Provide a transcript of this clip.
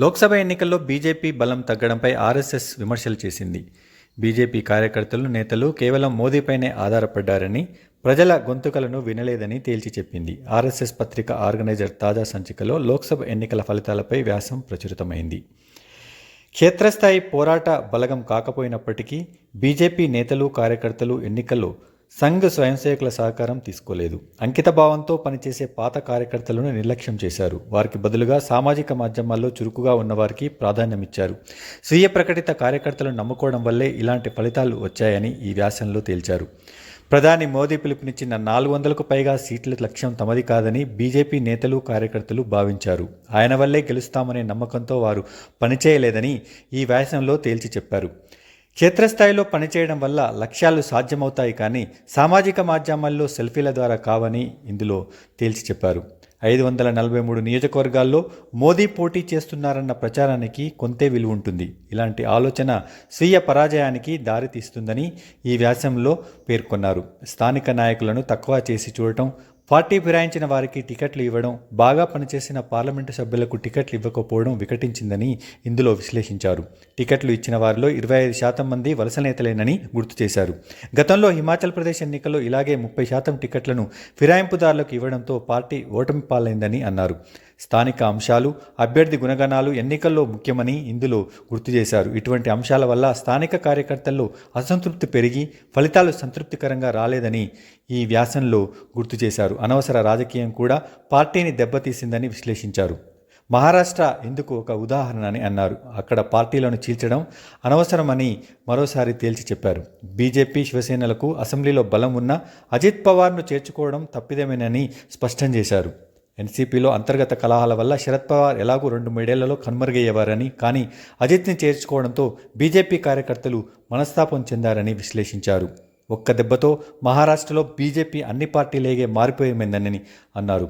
లోక్సభ ఎన్నికల్లో బీజేపీ బలం తగ్గడంపై ఆర్ఎస్ఎస్ విమర్శలు చేసింది. బీజేపీ కార్యకర్తలు నేతలు కేవలం మోదీపైనే ఆధారపడ్డారని ప్రజల గొంతుకలను వినలేదని తేల్చి చెప్పింది. ఆర్ఎస్ఎస్ పత్రిక ఆర్గనైజర్ తాజా సంచికలో లోక్సభ ఎన్నికల ఫలితాలపై వ్యాసం ప్రచురితమైంది. క్షేత్రస్థాయి పోరాట బలగం కాకపోయినప్పటికీ బీజేపీ నేతలు కార్యకర్తలు ఎన్నికల్లో సంఘ్ స్వయం సేవకుల సహకారం తీసుకోలేదు. అంకిత భావంతో పనిచేసే పాత కార్యకర్తలను నిర్లక్ష్యం చేశారు. వారికి బదులుగా సామాజిక మాధ్యమాల్లో చురుకుగా ఉన్నవారికి ప్రాధాన్యమిచ్చారు. స్వీయ ప్రకటిత కార్యకర్తలను నమ్ముకోవడం వల్లే ఇలాంటి ఫలితాలు వచ్చాయని ఈ వ్యాసంలో తేల్చారు. ప్రధాని మోదీ పిలుపునిచ్చిన నాలుగు వందలకు పైగా సీట్ల లక్ష్యం తమది కాదని బీజేపీ నేతలు కార్యకర్తలు భావించారు. ఆయన వల్లే గెలుస్తామనే నమ్మకంతో వారు పనిచేయలేదని ఈ వ్యాసంలో తేల్చి చెప్పారు. క్షేత్రస్థాయిలో పనిచేయడం వల్ల లక్ష్యాలు సాధ్యమవుతాయి కానీ సామాజిక మాధ్యమాల్లో సెల్ఫీల ద్వారా కావని ఇందులో తేల్చి చెప్పారు. ఐదు వందల నలభై మూడు నియోజకవర్గాల్లో మోదీ పోటీ చేస్తున్నారన్న ప్రచారానికి కొంతే విలువ ఉంటుంది. ఇలాంటి ఆలోచన స్వీయ పరాజయానికి దారితీస్తుందని ఈ వ్యాసంలో పేర్కొన్నారు. స్థానిక నాయకులను తక్కువ చేసి చూడటం పార్టీ ఫిరాయించిన వారికి టికెట్లు ఇవ్వడం బాగా పనిచేసిన పార్లమెంటు సభ్యులకు టికెట్లు ఇవ్వకపోవడం వికటించిందని ఇందులో విశ్లేషించారు. టికెట్లు ఇచ్చిన వారిలో ఇరవై ఐదు శాతం మంది వలస నేతలేనని గుర్తు చేశారు. గతంలో హిమాచల్ ప్రదేశ్ ఎన్నికల్లో ఇలాగే ముప్పై శాతం టికెట్లను ఫిరాయింపుదారులకు ఇవ్వడంతో పార్టీ ఓటమి పాలైందని అన్నారు. స్థానిక అంశాలు అభ్యర్థి గుణగణాలు ఎన్నికల్లో ముఖ్యమని ఇందులో గుర్తు చేశారు. ఇటువంటి అంశాల వల్ల స్థానిక కార్యకర్తల్లో అసంతృప్తి పెరిగి ఫలితాలు సంతృప్తికరంగా రాలేదని ఈ వ్యాసంలో గుర్తు చేశారు. అనవసర రాజకీయం కూడా పార్టీని దెబ్బతీసిందని విశ్లేషించారు. మహారాష్ట్ర ఇందుకు ఒక ఉదాహరణ అని అన్నారు. అక్కడ పార్టీలను చీల్చడం అనవసరమని మరోసారి తేల్చి చెప్పారు. బీజేపీ శివసేనలకు అసెంబ్లీలో బలం ఉన్న అజిత్ పవార్ను చేర్చుకోవడం తప్పిదమేనని స్పష్టం చేశారు. ఎన్సీపీలో అంతర్గత కలహాల వల్ల శరద్ పవార్ ఎలాగూ రెండు మూడేళ్ళలో కనుమరుగయ్యేవారని కానీ అజిత్ని చేర్చుకోవడంతో బీజేపీ కార్యకర్తలు మనస్తాపం చెందారని విశ్లేషించారు. ఒక్క దెబ్బతో మహారాష్ట్రలో బీజేపీ అన్ని పార్టీలేగే మారిపోయేమైందని అన్నారు.